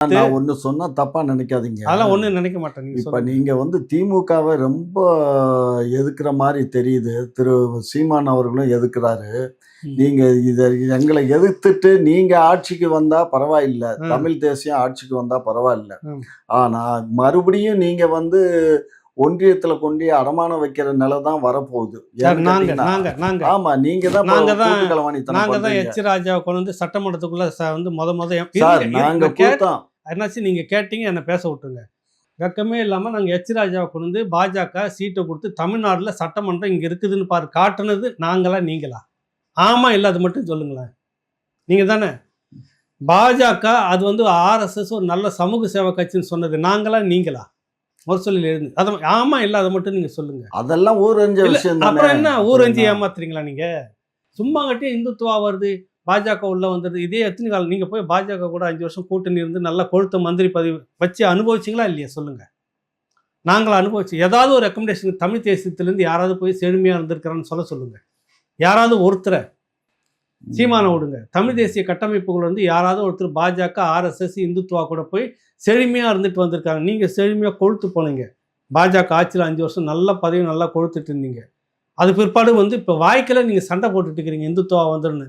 நான் ஒண்ணு சொன்னா தப்பா நினைக்காதீங்க அதெல்லாம் ஒண்ணும் நினைக்க மாட்டேன் நீங்க இப்ப சொல்லுங்க. நீங்க வந்து திமுகவை ரொம்ப எதுக்குற மாதிரி தெரியுது திரு சீமான் அவர்களும் எதுக்குறாரு. நீங்க இத எங்களை எதிர்த்துட்டு நீங்க ஆட்சிக்கு வந்தா பரவாயில்ல. தமிழ் தேசியம் ஆட்சிக்கு வந்தா பரவாயில்ல. ஆனா மறுபடியும் நீங்க வந்து ஒன்றியத்துல கொண்டு அடமானம் வைக்கிற நிலை தான் வரப்போகுது ஆமா நீங்க தான் நாங்க தான். எச் ராஜாவை கொண்டு வந்து சட்டமன்றத்துக்குள்ள வந்து முத முத நாங்க இருங்க, கேட்- கொடுத்தோம் என்னாச்சு நீங்க கேட்டீங்க என்ன பேச விட்டுருங்க. வெக்கமே இல்லாம நாங்க எச் ராஜாவை கொண்டு வந்து பாஜக சீட்டை கொடுத்து தமிழ்நாட்டுல சட்டமன்றம் இங்க இருக்குதுன்னு பாரு காட்டுனது நாங்களா நீங்களா? ஆமா இல்ல அது மட்டும் சொல்லுங்களேன். நீங்க தானே? பாஜக அது வந்து ஆர்எஸ்எஸ் ஒரு நல்ல சமூக சேவை கட்சின்னு சொன்னது நாங்களா நீங்களா? ஒரு சொல்லில் இருந்து அது ஆமா இல்ல அதை மட்டும் நீங்க சொல்லுங்க. அதெல்லாம் ஊரஞ்ச அப்புறம் என்ன ஊர் அஞ்சு தானே ஏமாத்துறீங்களா நீங்க? சும்மா கட்டி இந்துத்துவா வருது. பாஜக உள்ள வந்தது. இதே எத்தனை காலம் நீங்க போய் பாஜக கூட அஞ்சு வருஷம் கூட்டணி இருந்து நல்லா கொழுத்த மந்திரி பதவி வச்சு அனுபவிச்சிங்களா இல்லையா? சொல்லுங்க. நாங்கள அனுபவிச்சு ஏதாவது ஒரு ரெக்கமெண்டேஷன் தமிழ் தேசியத்திலேருந்து யாராவது போய் செழுமையா இருந்திருக்கிறான்னு சொல்ல சொல்லுங்க. யாராவது ஒருத்தரை சீமானை விடுங்க. தமிழ் தேசிய கட்டமைப்புகள் வந்து யாராவது ஒருத்தர் பாஜக ஆர்எஸ்எஸ் இந்துத்துவா கூட போய் செழுமையா இருந்துட்டு வந்திருக்காங்க. நீங்க செழுமையா கொழுத்து போனீங்க. பாஜக ஆட்சியில் அஞ்சு வருஷம் நல்ல பதவி நல்லா கொழுத்துட்டு இருந்தீங்க. அது பிற்பாடு வந்து இப்போ வாய்க்கில் நீங்கள் சண்டை போட்டுட்டு இருக்கிறீங்க. இந்துத்துவா வந்துருன்னு.